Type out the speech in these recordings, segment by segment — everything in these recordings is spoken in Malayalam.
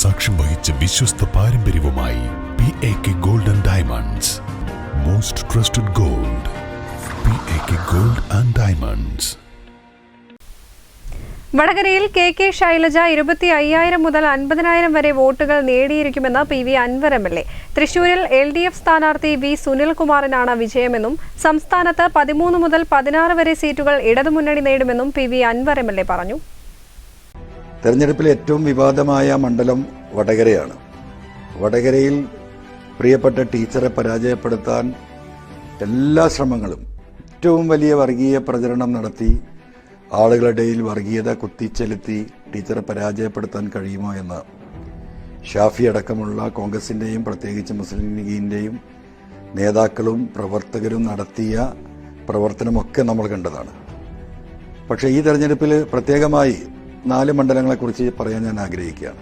സാക്ഷ്യം വഹിച്ച വിശ്വസ്ത പാരമ്പര്യവുമായി P A K gold and diamonds most trusted gold P A K gold and diamonds വടകരയിൽ കെ കെ ശൈലജ ഇരുപത്തി അയ്യായിരം മുതൽ അൻപതിനായിരം വരെ വോട്ടുകൾ നേടിയിരിക്കുമെന്ന് P V Anwar M L A. തൃശൂരിൽ എൽ ഡി എഫ് സ്ഥാനാർത്ഥി വി സുനിൽകുമാറിനാണ് വിജയമെന്നും സംസ്ഥാനത്ത് പതിമൂന്ന് മുതൽ പതിനാറ് വരെ സീറ്റുകൾ ഇടതുമുന്നണി നേടുമെന്നും P V Anwar M L A പറഞ്ഞു. തെരഞ്ഞെടുപ്പിലെ ഏറ്റവും വിവാദമായ മണ്ഡലം വടകരയാണ്. വടകരയിൽ പ്രിയപ്പെട്ട ടീച്ചറെ പരാജയപ്പെടുത്താൻ എല്ലാ ശ്രമങ്ങളും ഏറ്റവും വലിയ വർഗീയ പ്രചരണം നടത്തി ആളുകളുടെ ഇടയിൽ വർഗീയത കുത്തിച്ചെലുത്തി ടീച്ചറെ പരാജയപ്പെടുത്താൻ കഴിയുമോ എന്ന് ഷാഫി അടക്കമുള്ള കോൺഗ്രസിന്റെയും പ്രത്യേകിച്ച് മുസ്ലിം ലീഗിന്റെയും നേതാക്കളും പ്രവർത്തകരും നടത്തിയ പ്രവർത്തനമൊക്കെ നമ്മൾ കണ്ടതാണ്. പക്ഷേ ഈ തെരഞ്ഞെടുപ്പിൽ പ്രത്യേകമായി നാല് മണ്ഡലങ്ങളെക്കുറിച്ച് പറയാൻ ഞാൻ ആഗ്രഹിക്കുകയാണ്.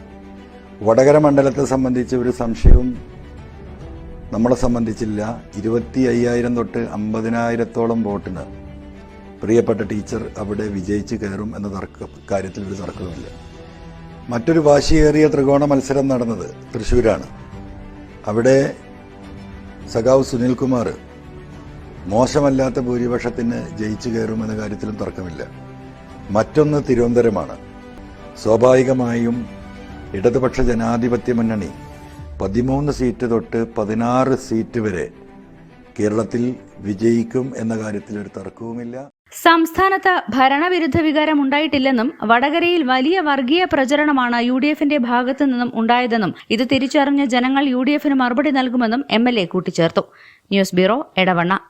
വടകര മണ്ഡലത്തെ സംബന്ധിച്ച് ഒരു സംശയവും നമ്മളെ സംബന്ധിച്ചില്ല. ഇരുപത്തി അയ്യായിരം തൊട്ട് അമ്പതിനായിരത്തോളം വോട്ടിന് പ്രിയപ്പെട്ട ടീച്ചർ അവിടെ വിജയിച്ച് കയറും എന്ന തർക്ക കാര്യത്തിൽ ഒരു തർക്കവുമില്ല. മറ്റൊരു വാശിയേറിയ ത്രികോണ മത്സരം നടന്നത് തൃശ്ശൂരാണ്. അവിടെ സഖാവ് സുനിൽകുമാർ മോശമല്ലാത്ത ഭൂരിപക്ഷത്തിന് ജയിച്ചു കയറും എന്ന കാര്യത്തിലും തർക്കമില്ല. മറ്റൊന്ന് തിരുവനന്തപുരമാണ്. സ്വാഭാവികമായും ഇടതുപക്ഷ ജനാധിപത്യ മുന്നണി പതിമൂന്ന് സീറ്റ് തൊട്ട് പതിനാറ് സീറ്റ് വരെ കേരളത്തിൽ വിജയിക്കും എന്ന കാര്യത്തിൽ ഒരു തർക്കവുമില്ല. സംസ്ഥാനത്ത് ഭരണവിരുദ്ധ വികാരം ഉണ്ടായിട്ടില്ലെന്നും വടകരയിൽ വലിയ വർഗീയ പ്രചരണമാണ് യു ഡി എഫിന്റെ ഭാഗത്തു നിന്നും ഉണ്ടായതെന്നും ഇത് തിരിച്ചറിഞ്ഞ ജനങ്ങൾ യു ഡി എഫിന് മറുപടി നൽകുമെന്നും എം എൽ എ കൂട്ടിച്ചേർത്തു. News bureau Edavanna.